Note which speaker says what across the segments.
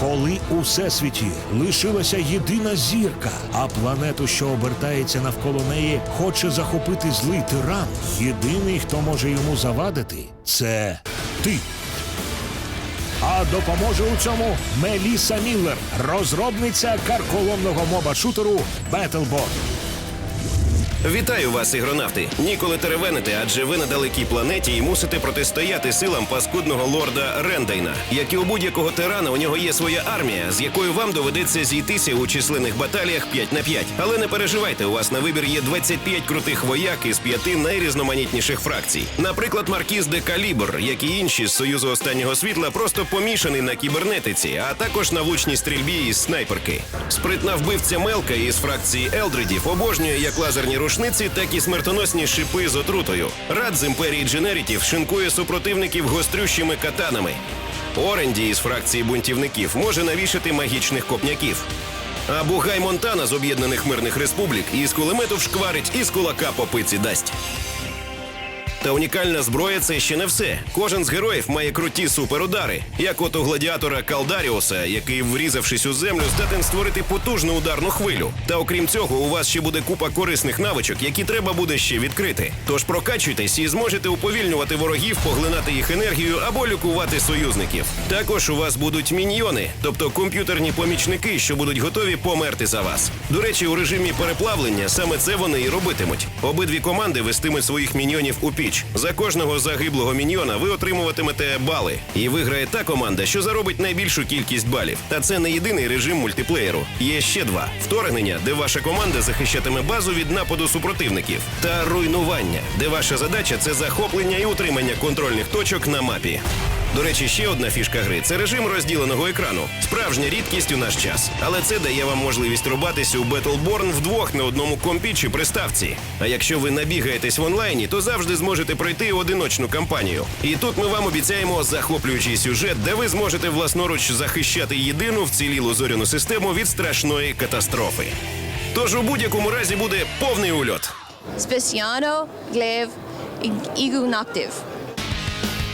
Speaker 1: Коли у всесвіті лишилася єдина зірка, а планету, що обертається навколо неї, хоче захопити злий тиран, єдиний, хто може йому завадити, це ти. А допоможе у цьому Меліса Міллер, розробниця карколомного моба-шутеру Battleborn.
Speaker 2: Вітаю вас, ігронавти! Ніколи теревените, адже ви на далекій планеті і мусите протистояти силам паскудного лорда Рендейна. Як і у будь-якого тирана, у нього є своя армія, з якою вам доведеться зійтися у численних баталіях 5 на 5. Але не переживайте, у вас на вибір є 25 крутих вояк із п'яти найрізноманітніших фракцій. Наприклад, Маркіз де Калібр, як і інші з Союзу останнього світла, просто помішаний на кібернетиці, а також на влучній стрільбі із снайперки. Спритна вбивця Мелка із фракції Елдредів обожнює як лазерні рушниці, так і смертоносні шипи з отрутою. Рад з імперії дженерітів шинкує супротивників гострющими катанами. Оренді із фракції бунтівників може навішати магічних копняків. А Бугай Монтана з об'єднаних мирних республік із кулемету вшкварить і з кулака по пиці дасть. Та унікальна зброя це ще не все. Кожен з героїв має круті суперудари, як от у гладіатора Калдаріуса, який, врізавшись у землю, здатен створити потужну ударну хвилю. Та окрім цього, у вас ще буде купа корисних навичок, які треба буде ще відкрити. Тож прокачуйтесь і зможете уповільнювати ворогів, поглинати їх енергію або лікувати союзників. Також у вас будуть міньйони, тобто комп'ютерні помічники, що будуть готові померти за вас. До речі, у режимі переплавлення саме це вони і робитимуть. Обидві команди вестимуть своїх міньйонів у піч. За кожного загиблого міньйона ви отримуватимете бали. І виграє та команда, що заробить найбільшу кількість балів. Та це не єдиний режим мультиплеєру. Є ще два: вторгнення, де ваша команда захищатиме базу від нападу супротивників, та руйнування, де ваша задача це захоплення і утримання контрольних точок на мапі. До речі, ще одна фішка гри це режим розділеного екрану. Справжня рідкість у наш час. Але це дає вам можливість рубатися у Battleborn вдвох на одному компі чи приставці. А якщо ви набігаєтесь в онлайні, то завжди зможете пройти одиночну кампанію. І тут ми вам обіцяємо захоплюючий сюжет, де ви зможете власноруч захищати єдину вцілілу зоряну систему від страшної катастрофи. Тож у будь-якому разі буде повний ульот.
Speaker 3: Glaive, Igu Noctive.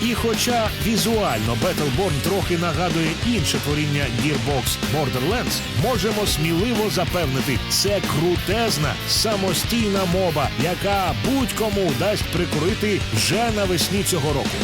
Speaker 1: І хоча візуально Battleborn трохи нагадує інше творіння Gearbox Borderlands, можемо сміливо запевнити, це крутезна самостійна моба, яка будь-кому дасть прикурити вже навесні цього року.